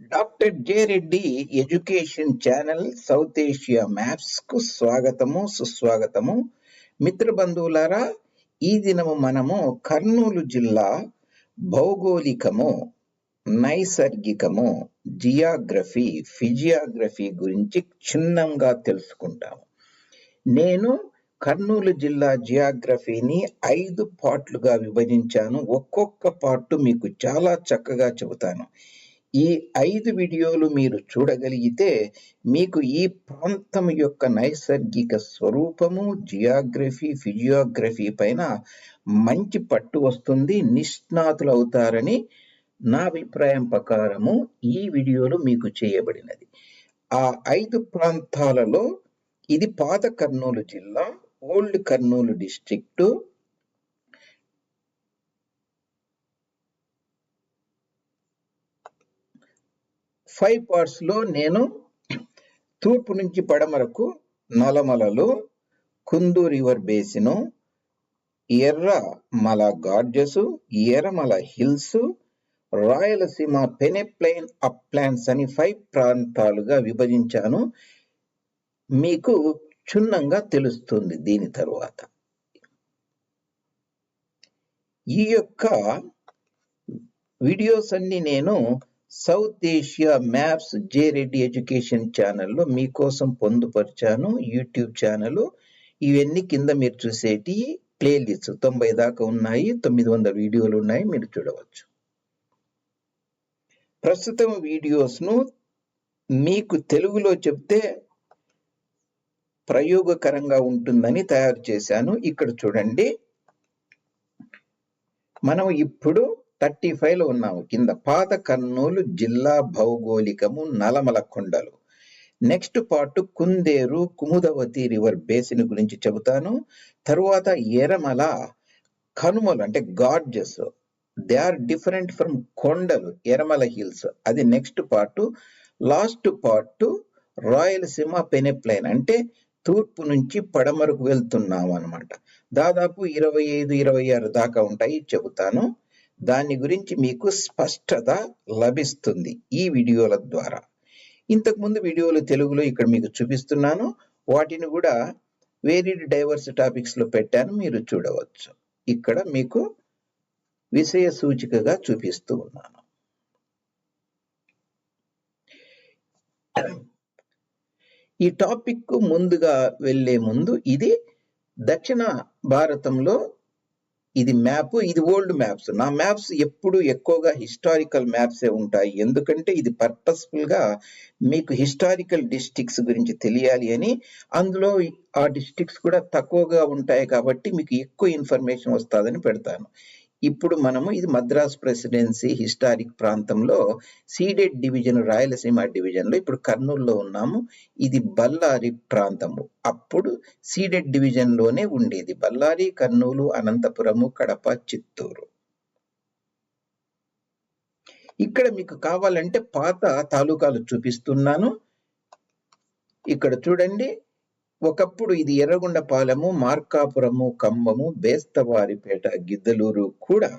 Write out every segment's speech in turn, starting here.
Doctor J Reddy education channel South Asia మ్యాప్స్కు స్వాగతము సుస్వాగతము. మిత్ర బంధువులారా ఈ దినము మనము కర్నూలు జిల్లా భౌగోళికము నైసర్గికము జియాగ్రఫీ ఫిజియోగ్రఫీ గురించి క్షుణ్ణంగా తెలుసుకుంటాము. నేను కర్నూలు జిల్లా జియాగ్రఫీని ఐదు పార్ట్లుగా విభజించాను. ఒక్కొక్క పార్ట్ మీకు చాలా చక్కగా చెబుతాను. ఈ ఐదు వీడియోలు మీరు చూడగలిగితే మీకు ఈ ప్రాంతం యొక్క నైసర్గిక స్వరూపము జియాగ్రఫీ ఫిజియోగ్రఫీ పైన మంచి పట్టు వస్తుంది నిష్ణాతులు అవుతారని నా అభిప్రాయం ప్రకారము ఈ వీడియోలు మీకు చేయబడినది. ఆ ఐదు ప్రాంతాలలో ఇది పాత కర్నూలు జిల్లా ఓల్డ్ కర్నూలు డిస్ట్రిక్టు ఫైవ్ పార్ట్స్లో నేను తూర్పు నుంచి పడమరకు నలమలలు Kundu river basin Erramala gorges Erramala hills Rayalaseema peneplain uplands అని ఫైవ్ ప్రాంతాలుగా విభజించాను. మీకు క్షుణ్ణంగా తెలుస్తుంది దీని తరువాత. ఈ యొక్క వీడియోస్ అన్ని నేను South Asia maps J Reddy education ఛానల్లో మీకోసం పొందుపరిచాను. యూట్యూబ్ ఛానల్ ఇవన్నీ కింద మీరు చూసేటి ప్లేలిస్ట్ తొంభై దాకా ఉన్నాయి. తొమ్మిది వందల వీడియోలు ఉన్నాయి. మీరు చూడవచ్చు. ప్రస్తుతం వీడియోస్ను మీకు తెలుగులో చెప్తే ప్రయోగకరంగా ఉంటుందని తయారు చేశాను. ఇక్కడ చూడండి. మనం ఇప్పుడు థర్టీ ఫైవ్లో ఉన్నాము. కింద పాత కర్నూలు జిల్లా భౌగోళికము నలమల కొండలు. Next part Kunderu Kumudavathi river basin గురించి చెబుతాను. తరువాత ఎరమల కనుమలు అంటే gorges they are different from కొండలు ఎరమల హిల్స్. అది next part. Last part Rayalaseema peneplain అంటే తూర్పు నుంచి పడమరకు వెళ్తున్నాము అనమాట దాదాపు ఇరవై ఐదు ఇరవై ఆరు దాకా ఉంటాయి చెబుతాను. దాని గురించి మీకు స్పష్టత లభిస్తుంది ఈ వీడియోల ద్వారా. ఇంతకుముందు వీడియోలు తెలుగులో ఇక్కడ మీకు చూపిస్తున్నాను. వాటిని కూడా వేరీడ్ డైవర్స్ టాపిక్స్లో పెట్టాను. మీరు చూడవచ్చు. ఇక్కడ మీకు విషయ సూచికగా చూపిస్తూ ఉన్నాను. ఈ టాపిక్ ముందుగా వెళ్ళే ముందు ఇది దక్షిణ భారతంలో ఇది మ్యాప్ ఇది ఓల్డ్ మ్యాప్స్. నా మ్యాప్స్ ఎప్పుడు ఎక్కువగా హిస్టారికల్ మ్యాప్సే ఉంటాయి. ఎందుకంటే ఇది పర్పస్ఫుల్గా మీకు హిస్టారికల్ డిస్ట్రిక్ట్స్ గురించి తెలియాలి అని అందులో ఆ డిస్ట్రిక్ట్స్ కూడా తక్కువగా ఉంటాయి కాబట్టి మీకు ఎక్కువ ఇన్ఫర్మేషన్ వస్తుందని పెడతాను. ఇప్పుడు మనము ఇది మద్రాస్ ప్రెసిడెన్సీ హిస్టారిక్ ప్రాంతంలో సీడెడ్ డివిజన్ రాయలసీమ డివిజన్లో ఇప్పుడు కర్నూలులో ఉన్నాము. ఇది బల్లారి ప్రాంతము. అప్పుడు సీడెడ్ డివిజన్లోనే ఉండేది. బల్లారి కర్నూలు అనంతపురము కడప చిత్తూరు. ఇక్కడ మీకు కావాలంటే పాత తాలూకాలు చూపిస్తున్నాను. ఇక్కడ చూడండి. ఒకప్పుడు ఇది ఎర్రగొండపాలెము మార్కాపురము కంబము బేస్తవారిపేట గిద్దలూరు కూడా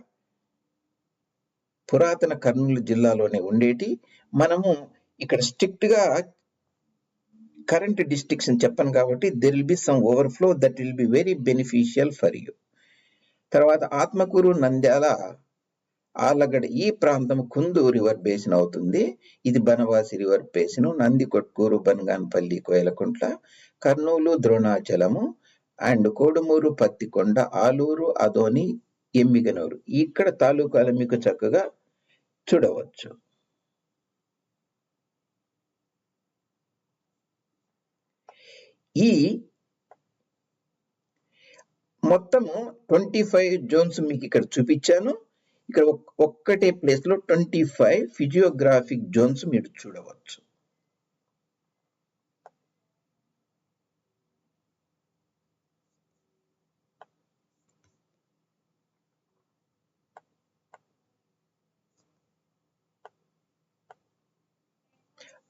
పురాతన కర్నూలు జిల్లాలోనే ఉండేటి. మనము ఇక్కడ స్ట్రిక్ట్గా కరెంట్ డిస్ట్రిక్ట్స్ చెప్పను కాబట్టి there will be some overflow that will be very beneficial for you తర్వాత ఆత్మకూరు నంద్యాల ఆలగడ ఈ ప్రాంతం కుందు రివర్ బేసిన్ అవుతుంది. ఇది Banavasi river basin Nandikotkur Banaganapalli Koilakuntla Kurnool Dronachalam and Kodumur Pattikonda Alur Adoni Emmiganur. ఇక్కడ తాలూకాలు మీకు చక్కగా చూడవచ్చు. ఈ మొత్తము ట్వంటీ ఫైవ్ జోన్స్ మీకు ఇక్కడ చూపించాను. ఇక్కడ ఒక్కటే ప్లేస్లో ట్వంటీ ఫైవ్ ఫిజియోగ్రాఫిక్ జోన్స్ మీరు చూడవచ్చు.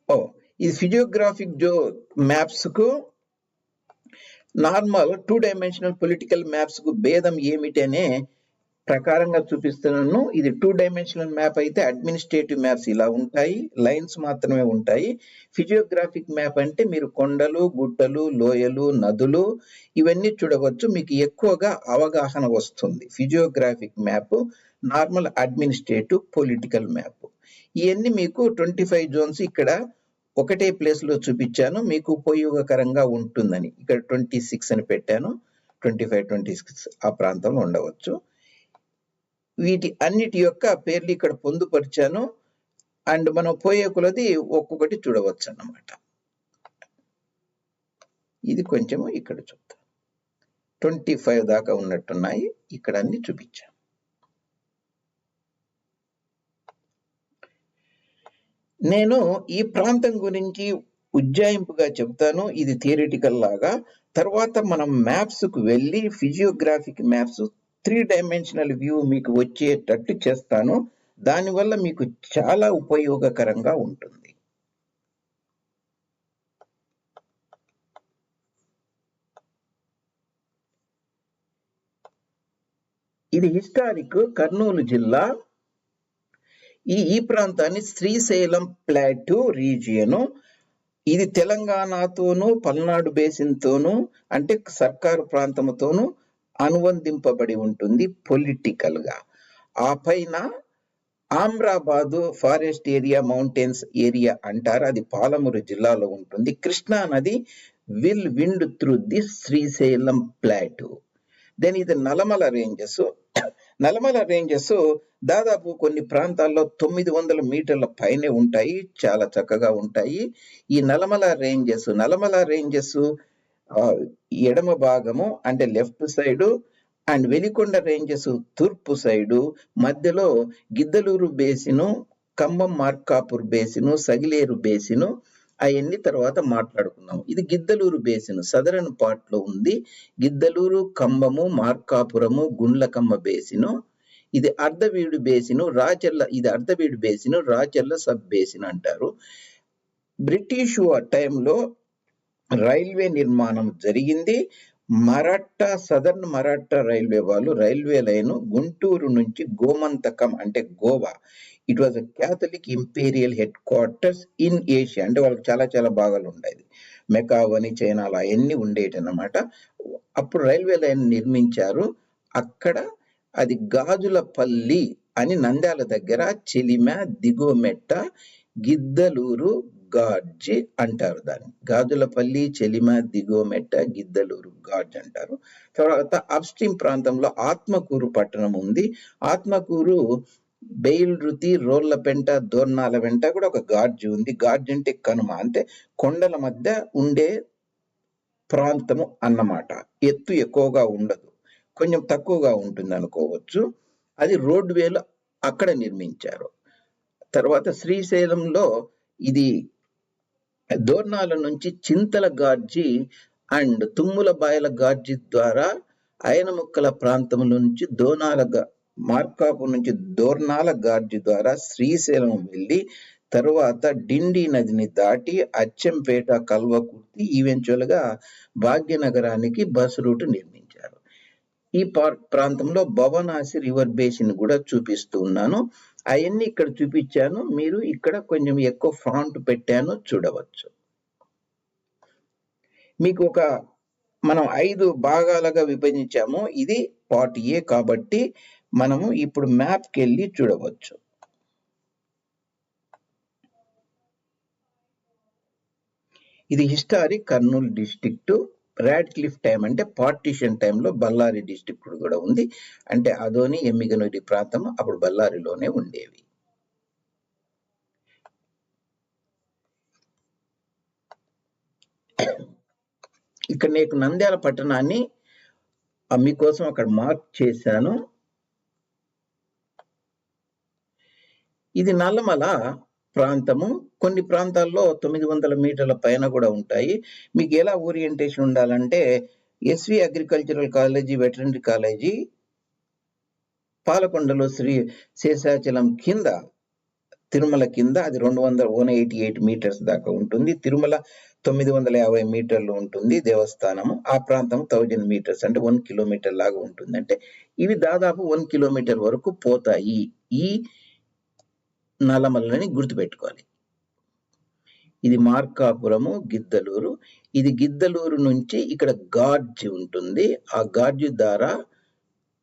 ఓ ఇది ఫిజియోగ్రాఫిక్ జో మ్యాప్స్కు నార్మల్ టూ డైమెన్షనల్ పొలిటికల్ మ్యాప్స్కు భేదం ఏమిటి అనే ప్రకారంగా చూపిస్తున్నాను. ఇది టూ డైమెన్షనల్ మ్యాప్ అయితే అడ్మినిస్ట్రేటివ్ మ్యాప్స్ ఇలా ఉంటాయి. లైన్స్ మాత్రమే ఉంటాయి. ఫిజియోగ్రాఫిక్ మ్యాప్ అంటే మీరు కొండలు గుట్టలు లోయలు నదులు ఇవన్నీ చూడవచ్చు. మీకు ఎక్కువగా అవగాహన వస్తుంది. Physiographic map normal administrative political map ఇవన్నీ మీకు ట్వంటీ ఫైవ్ జోన్స్ ఇక్కడ ఒకటే ప్లేస్లో చూపించాను. మీకు ఉపయోగకరంగా ఉంటుందని. ఇక్కడ ట్వంటీ సిక్స్ అని పెట్టాను. ట్వంటీ ఫైవ్ ట్వంటీ సిక్స్ ఆ ప్రాంతంలో ఉండవచ్చు. వీటి అన్నిటి యొక్క పేర్లు ఇక్కడ పొందుపరిచాను. అండ్ మనం పోయే కొలది ఒక్కొక్కటి చూడవచ్చు అన్నమాట ఇది కొంచెము ఇక్కడ చూద్దాం. ట్వంటీ ఫైవ్ దాకా ఉన్నట్టున్నాయి. ఇక్కడ అన్ని చూపించాను నేను ఈ ప్రాంతం గురించి ఉజ్జాయింపుగా చెప్తాను. ఇది థియరిటికల్ లాగా. తర్వాత మనం మ్యాప్స్కు వెళ్ళి physiographic maps three dimensional view మీకు వచ్చేటట్టు చేస్తాను. దానివల్ల మీకు చాలా ఉపయోగకరంగా ఉంటుంది. ఇది హిస్టారిక్ కర్నూలు జిల్లా. ఈ ఈ ప్రాంతాన్ని శ్రీశైలం ప్లాటు రీజియను. ఇది తెలంగాణతోనూ పల్నాడు బేసిన్తోనూ అంటే సర్కారు ప్రాంతంతోనూ అనుబంధింపబడి ఉంటుంది పొలిటికల్గా ఆ పైన Amrabad forest area mountains area అంటారు. అది పాలమూరు జిల్లాలో ఉంటుంది. కృష్ణా నది will wind through the Srisailam plateau. Then ఇది నలమల రేంజెస్. నలమల రేంజెస్ దాదాపు కొన్ని ప్రాంతాల్లో తొమ్మిది వందల మీటర్ల పైనే ఉంటాయి. చాలా చక్కగా ఉంటాయి. ఈ నలమల రేంజెస్ నలమల రేంజెస్ ఎడమ భాగము అంటే left side and Velikonda ranges తూర్పు సైడు మధ్యలో గిద్దలూరు బేసిను కంబం మార్కాపూర్ బేసిను సగిలేరు బేసిను అవన్నీ తర్వాత మాట్లాడుకుందాం ఇది గిద్దలూరు బేసిన్ సదరన్ పార్ట్లో ఉంది. గిద్దలూరు కంబము మార్కాపురము గుండ్లకమ్మ బేసిను. ఇది అర్ధవీడు బేసిను రాచర్ల ఇది Ardhaveedu basin Racherla sub basin అంటారు. బ్రిటిష్ టైంలో రైల్వే నిర్మాణం జరిగింది. మరాఠా సదర్న్ మరాఠా రైల్వే వాళ్ళు రైల్వే లైన్ గుంటూరు నుంచి గోమంతకం అంటే Goa. It was a Catholic imperial headquarters in Asia అంటే వాళ్ళకి చాలా చాలా భాగాలు ఉండేది. మెకావని చైనాలో అవన్నీ ఉండేటి అన్నమాట. అప్పుడు రైల్వే లైన్ నిర్మించారు. అక్కడ అది గాజులపల్లి అని నంద్యాల దగ్గర చెలిమ దిగువమెట్ట గిద్దలూరు గాడ్జి అంటారు దాన్ని. గాజులపల్లి చెలిమ దిగోమెట్ట గిద్దలూరు గాడ్జ్ అంటారు. తర్వాత అప్స్ట్రీమ్ ప్రాంతంలో ఆత్మకూరు పట్టణం ఉంది. ఆత్మకూరు బెయిల్ రుతి రోళ్ళ పెంట దోర్నాల వెంట కూడా ఒక గాడ్జి ఉంది. గాడ్జ్ అంటే కనుమ అంటే కొండల మధ్య ఉండే ప్రాంతము అన్నమాట. ఎత్తు ఎక్కువగా ఉండదు. కొంచెం తక్కువగా ఉంటుంది అనుకోవచ్చు. అది రోడ్ వేలు అక్కడ నిర్మించారు. తర్వాత శ్రీశైలంలో ఇది దోర్నాల నుంచి చింతల గార్జి అండ్ తుమ్ముల బాయల గార్జి ద్వారా అయనముక్కల ప్రాంతం నుంచి దోనాల మార్కాపు నుంచి దోర్నాల గార్జి ద్వారా శ్రీశైలం వెళ్ళి తరువాత డిండి నదిని దాటి అచ్చంపేట కల్వకుర్తి ఈవెన్చువల్గా భాగ్యనగరానికి బస్ రూట్ నిర్మించారు. ఈ ప్రాంతంలో భవనాసి రివర్ బేసిన్ కూడా చూపిస్తూ ఉన్నాను. అవన్నీ ఇక్కడ చూపించాను. మీరు ఇక్కడ కొంచెం ఎక్కువ ఫాంట్ పెట్టాను చూడవచ్చు. మీకు ఒక మనం ఐదు భాగాలుగా విభజించాము. ఇది పార్ట్ ఏ కాబట్టి మనము ఇప్పుడు మ్యాప్కి వెళ్ళి చూడవచ్చు. ఇది historic Kurnool district Radcliffe time అంటే పార్టీషన్ టైంలో బళ్ళారి డిస్టిక్ట్ కూడా ఉంది. అంటే అదోని ఎమ్మిగనూరి ప్రాంతం అప్పుడు బళ్ళారిలోనే ఉండేవి. ఇక్కడ నీకు నంద్యాల పట్టణాన్ని మీకోసం అక్కడ మార్క్ చేశాను. ఇది నల్లమల ప్రాంతము. కొన్ని ప్రాంతాల్లో తొమ్మిది వందల మీటర్ల పైన కూడా ఉంటాయి. మీకు ఎలా ఓరియంటేషన్ ఉండాలంటే SV agricultural college veterinary college పాలకొండలో Sri Seshachalam కింద తిరుమల కింద అది రెండు వందల వన్ ఎయిటీ ఎయిట్ మీటర్స్ దాకా ఉంటుంది. తిరుమల తొమ్మిది వందల యాభై మీటర్లు ఉంటుంది దేవస్థానము. ఆ ప్రాంతం థౌజండ్ మీటర్స్ అంటే వన్ కిలోమీటర్ లాగా ఉంటుంది. అంటే ఇవి దాదాపు వన్ కిలోమీటర్ వరకు పోతాయి. ఈ నల్లమలని గుర్తుపెట్టుకోవాలి. ఇది మార్కాపురము గిద్దలూరు. ఇది గిద్దలూరు నుంచి ఇక్కడ గార్జ్ ఉంటుంది. ఆ గార్జ్ ద్వారా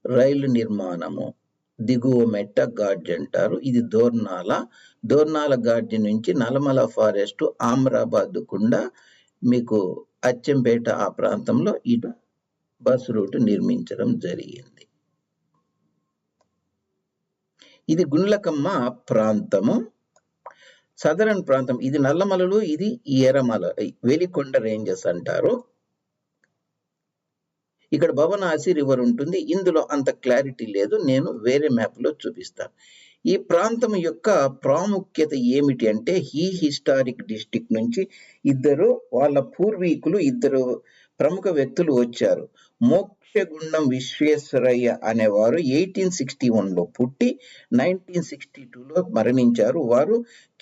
రైలు నిర్మాణము. దిగువ మెట్ట గార్జ్ అంటారు. ఇది దోర్నాల. దోర్నాల గార్జ్ నుంచి నలమల ఫారెస్ట్ ఆమ్రాబాద్ కుండా మీకు అచ్చంపేట ఆ ప్రాంతంలో ఇటు బస్ రూట్ నిర్మించడం జరిగింది. ఇది గుండ్లకమ్మ ప్రాంతము సదరన్ ప్రాంతం. ఇది నల్లమలలు ఇది ఎర్రమల వెలికొండ రేంజెస్ అంటారు. ఇక్కడ భవనాసి రివర్ ఉంటుంది. ఇందులో అంత క్లారిటీ లేదు. నేను వేరే మ్యాప్లో చూపిస్తాను. ఈ ప్రాంతం యొక్క ప్రాముఖ్యత ఏమిటి అంటే ఈ హిస్టారిక్ డిస్టిక్ నుంచి ఇద్దరు వాళ్ళ పూర్వీకులు ఇద్దరు ప్రముఖ వ్యక్తులు వచ్చారు. మోక్షగుండం విశ్వేశ్వరయ్య అనేవారు ఎయిటీన్ సిక్స్టీ లో పుట్టి నైన్టీన్ సిక్స్టీ లో మరణించారు. వారు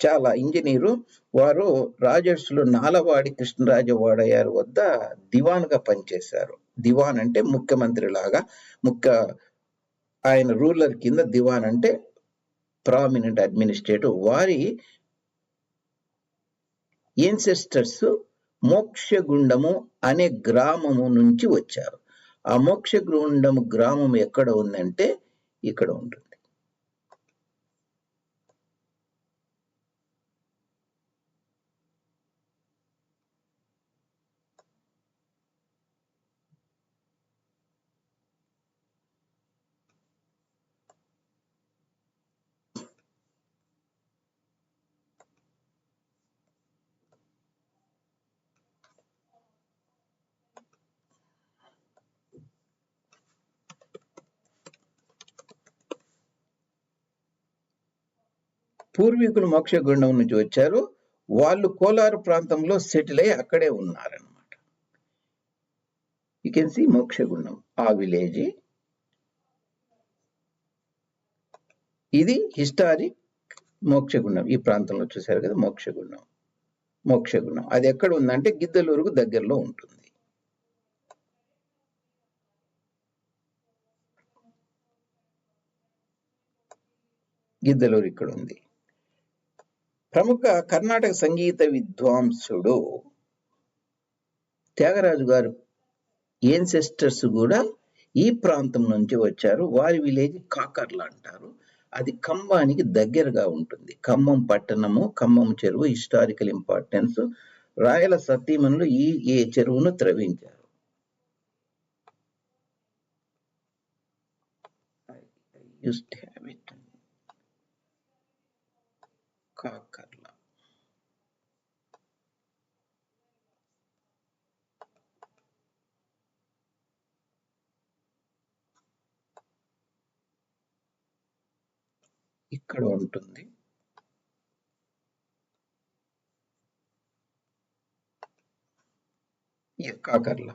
చాలా ఇంజనీరు. వారు రాజర్స్లో నాలవాడి కృష్ణరాజవాడయ్యారు వద్ద దివాన్గా పనిచేశారు. దివాన్ అంటే ముఖ్యమంత్రి లాగా ముఖ్య ఆయన రూలర్ కింద దివాన్ అంటే ప్రామినెంట్ అడ్మినిస్ట్రేటివ్ వారి ఏన్సెస్టర్స్ మోక్షగుండము అనే గ్రామము నుంచి వచ్చారు. ఆ మోక్షగుండము గ్రామం ఎక్కడ ఉందంటే ఇక్కడ ఉంటుంది పూర్వీకులు మోక్షగుండం నుంచి వచ్చారు వాళ్ళు కోలారు ప్రాంతంలో సెటిల్ అయ్యి అక్కడే ఉన్నారనమాట యూ కెన్ సి మోక్షగుండం ఆ విలేజ్. ఇది హిస్టారిక్ మోక్షగుండం. ఈ ప్రాంతంలో చూశారు కదా మోక్షగుండం. మోక్షగుండం. అది ఎక్కడ ఉందంటే గిద్దలూరుకు దగ్గరలో ఉంటుంది. గిద్దలూరు ఇక్కడ ఉంది. ప్రముఖ కర్ణాటక సంగీత విద్వాంసుడు త్యాగరాజు గారు ఏన్సెస్టర్స్ కూడా ఈ ప్రాంతం నుంచి వచ్చారు. వారి విలేజ్ కాకర్ల అంటారు. అది ఖమ్మానికి దగ్గరగా ఉంటుంది. ఖమ్మం పట్టణము ఖమ్మం చెరువు హిస్టారికల్ ఇంపార్టెన్స్ రాయల సతీమణులు ఈ ఏ చెరువును త్రవించారు. Used ఇక్కడ ఉంటుంది. కాకర్ల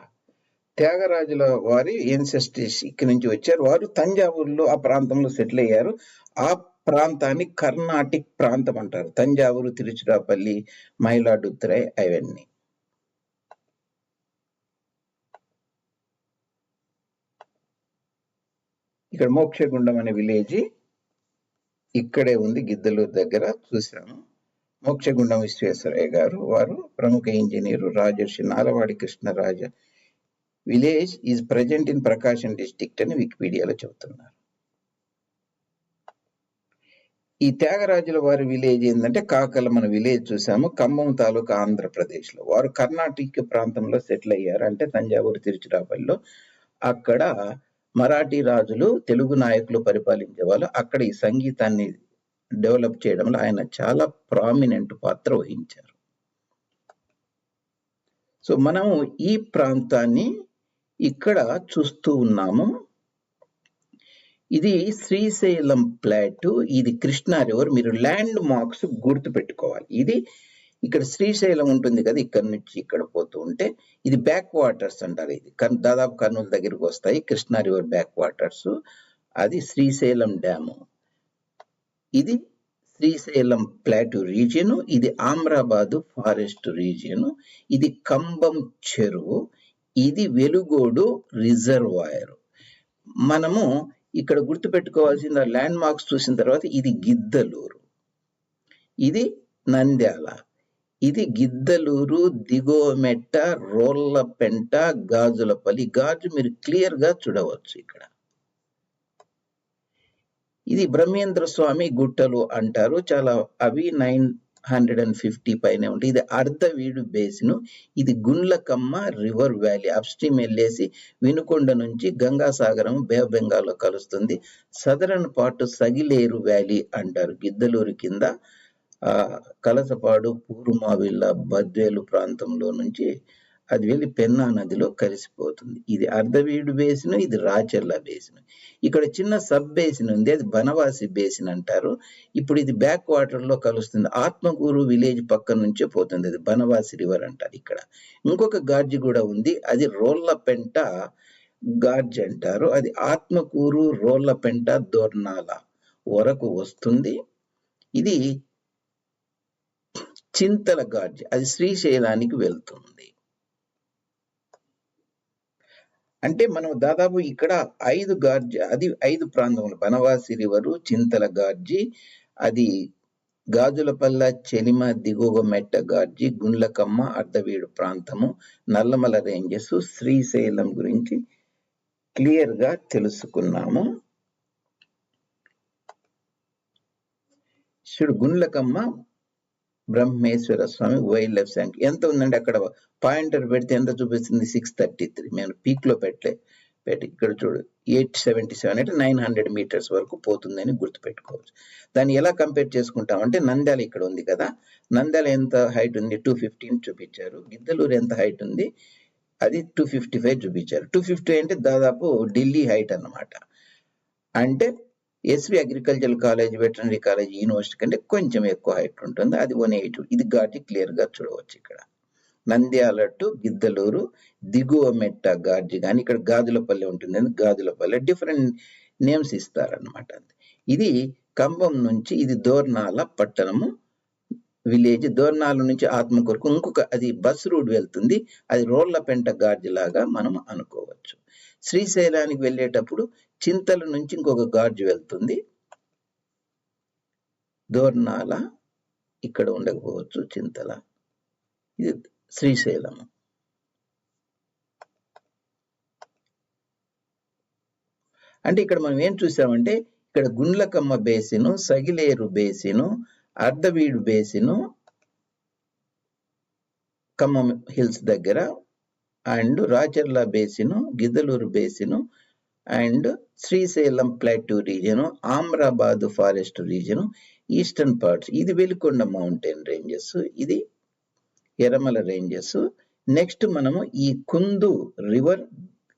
త్యాగరాజుల వారి ఎన్సెస్టిస్ ఇక్కడి నుంచి వచ్చారు. వారు తంజావూరులో ఆ ప్రాంతంలో సెటిల్ అయ్యారు. ఆ ప్రాంతాన్ని కర్ణాటిక్ ప్రాంతం అంటారు. తంజావూరు తిరుచిరాపల్లి మైలాడుతురై అవన్నీ. ఇక్కడ మోక్షగుండం అనే విలేజ్ ఇక్కడే ఉంది గిద్దలూరు దగ్గర చూశాను మోక్షగుండం విశ్వేశ్వరయ్య గారు వారు ప్రముఖ engineer Rajarshi Nalvadi Krishnaraja village is present in Prakasam district అని వికీపీడియాలో చెబుతున్నారు. ఈ త్యాగరాజుల వారి విలేజ్ ఏంటంటే కాకల మన విలేజ్ చూసాము ఖమ్మం తాలూకా ఆంధ్రప్రదేశ్లో. వారు కర్ణాటక ప్రాంతంలో సెటిల్ అయ్యారు. అంటే తంజావూరు తిరుచిరాపల్లిలో. అక్కడ మరాఠీ రాజులు తెలుగు నాయకులు పరిపాలించే వాళ్ళు అక్కడ ఈ సంగీతాన్ని డెవలప్ చేయడంలో ఆయన చాలా ప్రామినెంట్ పాత్ర వహించారు. సో మనము ఈ ప్రాంతాన్ని ఇక్కడ చూస్తూ ఉన్నాము. ఇది శ్రీశైలం ప్లాట్ ఇది కృష్ణా రివర్. మీరు ల్యాండ్ మార్క్స్ గుర్తు పెట్టుకోవాలి ఇది ఇక్కడ శ్రీశైలం ఉంటుంది కదా ఇక్కడ నుంచి ఇక్కడ పోతూ ఉంటే ఇది బ్యాక్ వాటర్స్ అంటారు ఇది. దాదాపు కర్నూలు దగ్గరికి వస్తాయి కృష్ణా రివర్ బ్యాక్ వాటర్స్ అది శ్రీశైలం డ్యాము ఇది శ్రీశైలం ప్లాటు రీజియన్ ఇది ఆమ్రాబాదు ఫారెస్ట్ రీజియన్ ఇది కంబం చెరువు. ఇది వెలుగోడు రిజర్వాయర్ మనము ఇక్కడ గుర్తుపెట్టుకోవాల్సిన ల్యాండ్ మార్క్స్ చూసిన తర్వాత ఇది గిద్దలూరు. ఇది నంద్యాల. ఇది గిద్దలూరు దిగోమెట్ట రోళ్ళపెంట గాజులపల్లి. గాజు మీరు క్లియర్గా చూడవచ్చు ఇక్కడ. ఇది బ్రహ్మేంద్ర స్వామి గుట్టలు అంటారు. చాలా అవి నైన్ హండ్రెడ్ అండ్ ఫిఫ్టీ పైన ఉంటాయి. ఇది అర్ధవీడు బేసిన్. ఇది గుండ్లకమ్మ రివర్ వ్యాలీ. అప్స్ట్రీమ్ వెళ్ళేసి వినుకొండ నుంచి గంగాసాగరం బే బెంగాల్లో కలుస్తుంది. సదరన్ పార్ట్ సగిలేరు వ్యాలీ అంటారు గిద్దలూరు కింద. కలసపాడు పూర్మావిల్ల బద్వేలు ప్రాంతంలో నుంచి అది వెళ్ళి పెన్నా నదిలో కలిసిపోతుంది. ఇది అర్ధవీడు బేసిన్ ఇది రాచర్ల బేసిన్. ఇక్కడ చిన్న సబ్ బేసిన్ ఉంది అది బనవాసి బేసిన్ అంటారు. ఇప్పుడు ఇది బ్యాక్ వాటర్లో కలుస్తుంది. ఆత్మకూరు విలేజ్ పక్క నుంచే పోతుంది అది బనవాసి రివర్ అంటారు ఇక్కడ. ఇంకొక గార్జి కూడా ఉంది అది రోళ్ళపెంట గార్జ్ అంటారు. అది ఆత్మకూరు రోళ్ళపెంట దోర్నాల వరకు వస్తుంది. ఇది చింతల గార్జ్ అది శ్రీశైలానికి వెళ్తుంది. అంటే మనం దాదాపు ఇక్కడ ఐదు గార్జి అది ఐదు ప్రాంతములు. బనవాసి రివరు చింతల గార్జి అది గాజులపల్ల చెలిమ దిగువ మెట్ట గార్జి గుండ్లకమ్మ అర్ధవీడు ప్రాంతము నల్లమల రేంజెస్ శ్రీశైలం గురించి క్లియర్గా తెలుసుకున్నాము. చూడు గుండ్లకమ్మ బ్రహ్మేశ్వర స్వామి వైల్డ్ లైఫ్ శాంక్. ఎంత ఉందండి అక్కడ? పాయింటర్ పెడితే ఎంత చూపిస్తుంది? సిక్స్ థర్టీ త్రీ మేము పీక్లో పెట్టలే. పెట్టి ఇక్కడ చూడు ఎయిట్ సెవెంటీ సెవెన్ అంటే నైన్ హండ్రెడ్ మీటర్స్ వరకు పోతుందని గుర్తుపెట్టుకోవచ్చు. దాన్ని ఎలా కంపేర్ చేసుకుంటాం అంటే నంద్యాల ఇక్కడ ఉంది కదా? నంద్యాల ఎంత హైట్ ఉంది? టూ ఫిఫ్టీన్ చూపించారు. గిద్దలూరు ఎంత హైట్ ఉంది? అది టూ ఫిఫ్టీ ఫైవ్ చూపించారు. టూ ఫిఫ్టీ అంటే దాదాపు ఢిల్లీ హైట్ అన్నమాట. అంటే SV agriculture college veterinary college university కంటే కొంచెం ఎక్కువ హైట్ ఉంటుంది. అది వన్ ఎయిటీ ఇది ఘాటి క్లియర్గా చూడవచ్చు ఇక్కడ. నంద్యాల టు గిద్దలూరు దిగువ మెట్ట గార్జి కానీ ఇక్కడ గాజులపల్లి ఉంటుంది. అని గాజులపల్లి డిఫరెంట్ నేమ్స్ ఇస్తారనమాట ఇది కంబం నుంచి ఇది దోర్నాల పట్టణము. విలేజ్ దోర్నాల నుంచి ఆత్మకూరుకు ఇంకొక అది బస్ రూట్ వెళ్తుంది. అది రోళ్ళపెంట గార్జి లాగా మనం అనుకోవచ్చు. శ్రీశైలానికి వెళ్ళేటప్పుడు చింతల నుంచి ఇంకొక గార్జ్ వెళ్తుంది. దోర్నాల ఇక్కడ ఉండకపోవచ్చు చింతల. ఇది శ్రీశైలం. అంటే ఇక్కడ మనం ఏం చూసామంటే ఇక్కడ Gundlakamma basin Sagileru basin Ardhaveedu basin Khammam hills దగ్గర and Racherla basin Giddalur basin and Srisailam plateau region Amrabad forest region eastern parts. ఇది వెలికొండ మౌంటైన్ రేంజెస్ ఇది ఎరమల రేంజెస్ నెక్స్ట్ మనము ఈ Kundu river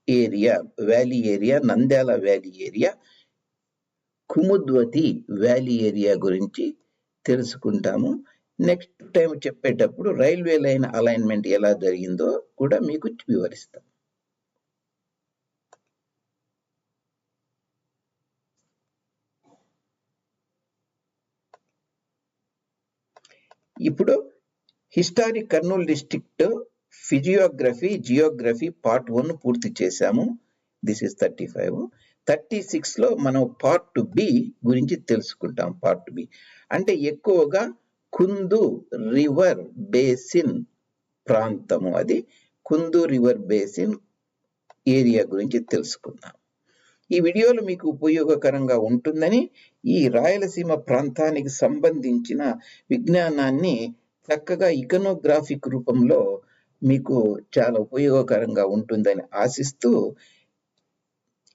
area valley area Nandyal valley area Kumudvati valley area గురించి తెలుసుకుంటాము. Next time చెప్పేటప్పుడు railway line alignment ఎలా జరిగిందో కూడా మీకు వివరిస్తాం. ఇప్పుడు historic Kurnool district physiography geography part one పూర్తి చేశాము. This is thirty five thirty సిక్స్లో మనం పార్ట్ బి గురించి తెలుసుకుంటాం పార్ట్ బి అంటే ఎక్కువగా కుందు రివర్ బేసిన్ ప్రాంతము. అది కుందు రివర్ బేసిన్ ఏరియా గురించి తెలుసుకుందాం. ఈ వీడియోలు మీకు ఉపయోగకరంగా ఉంటుందని ఈ రాయలసీమ ప్రాంతానికి సంబంధించిన విజ్ఞానాన్ని చక్కగా ఇకనోగ్రాఫిక్ రూపంలో మీకు చాలా ఉపయోగకరంగా ఉంటుందని ఆశిస్తూ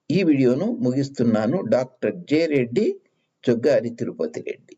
ఈ వీడియోను ముగిస్తున్నాను. Doctor J Reddy Joggari Tirupati Reddy.